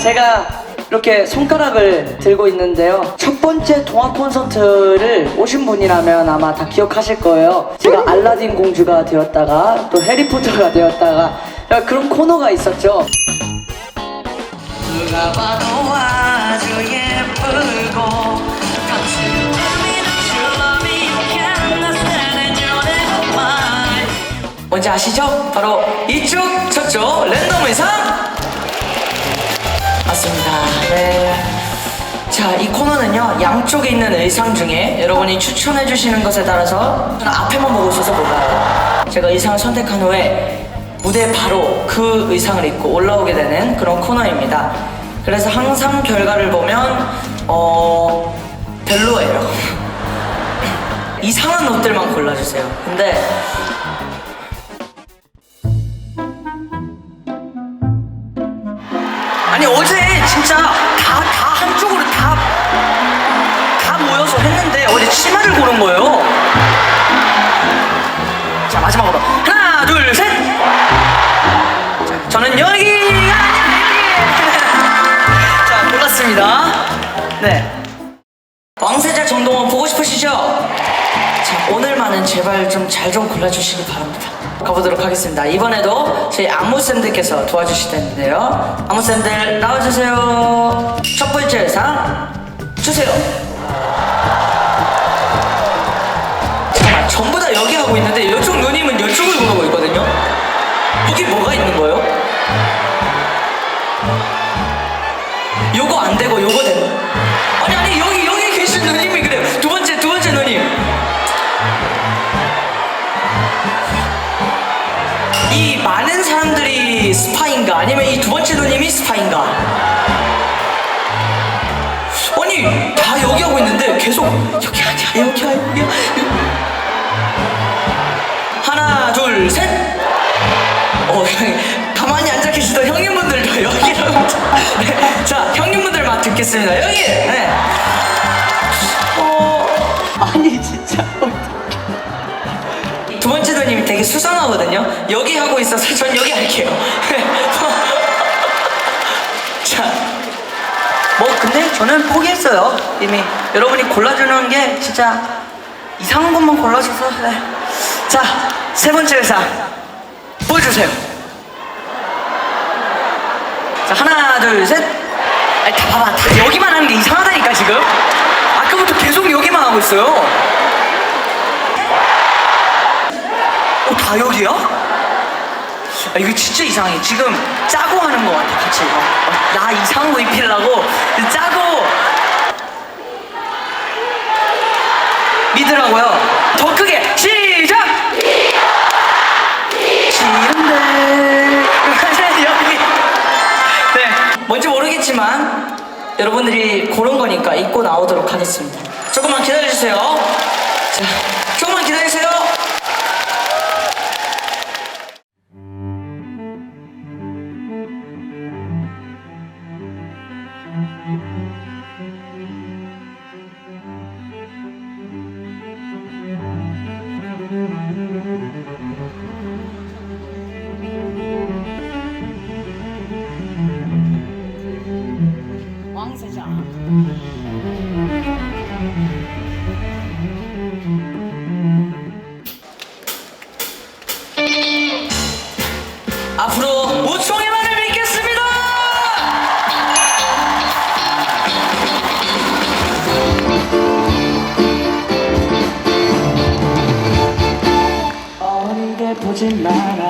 제가 이렇게 손가락을 들고 있는데요. 첫 번째 동화 콘서트를 오신 분이라면 아마 다 기억하실 거예요. 제가 알라딘 공주가 되었다가 또 해리포터가 되었다가 그런 코너가 있었죠. 누가 봐도 아주 예쁘고 뭔지 아시죠? 바로 이쪽 저쪽 랜덤 의상. 자, 이 코너는요, 양쪽에 있는 의상 중에 여러분이 추천해 주시는 것에 따라서 저는 앞에만 보고 있어서 몰라요. 제가 의상을 선택한 후에 무대에 바로 그 의상을 입고 올라오게 되는 그런 코너입니다. 그래서 항상 결과를 보면, 어, 별로예요. 이상한 옷들만 골라주세요. 근데 아니 어제 진짜 마지막으로 하나 둘 셋. 자, 저는 여기가 아니야 여기. 자 골랐습니다. 네. 왕세자 정동원 보고 싶으시죠? 자 오늘만은 제발 좀 잘 좀 골라주시기 바랍니다. 가보도록 하겠습니다. 이번에도 저희 안무쌤들께서 도와주실 텐데요. 안무쌤들 나와주세요. 첫 번째 의상 주세요. 아니면 이 두 번째 누님이 스파인가? 아니 다 여기 하고 있는데 계속 여기 아니야 여기야 여기야 하나 둘 셋. 어 형님 가만히 앉아 계시던 형님분들도 여기라고 네, 자 형님분들만 듣겠습니다 여기 네. 되게 수상하거든요. 여기 하고 있어서 전 여기 할게요. 자, 뭐 근데 저는 포기했어요. 이미 여러분이 골라주는 게 진짜 이상한 것만 골라줘서. 네. 자, 세 번째 의상 보여주세요. 자, 하나, 둘, 셋. 아니, 다 봐봐. 다 여기만 하는 게 이상하다니까 지금. 아까부터 계속 여기만 하고 있어요. 다 여기야? 아, 이거 진짜 이상해. 지금 짜고 하는 것 같아, 같이. 어, 어, 나 이상한 거 입히려고 짜고 믿으라고요. 더 크게 시작! 싫은데 여기 네 뭔지 모르겠지만 여러분들이 고른 거니까 입고 나오도록 하겠습니다. 조금만 기다려주세요. 자, 조금만 기다리 어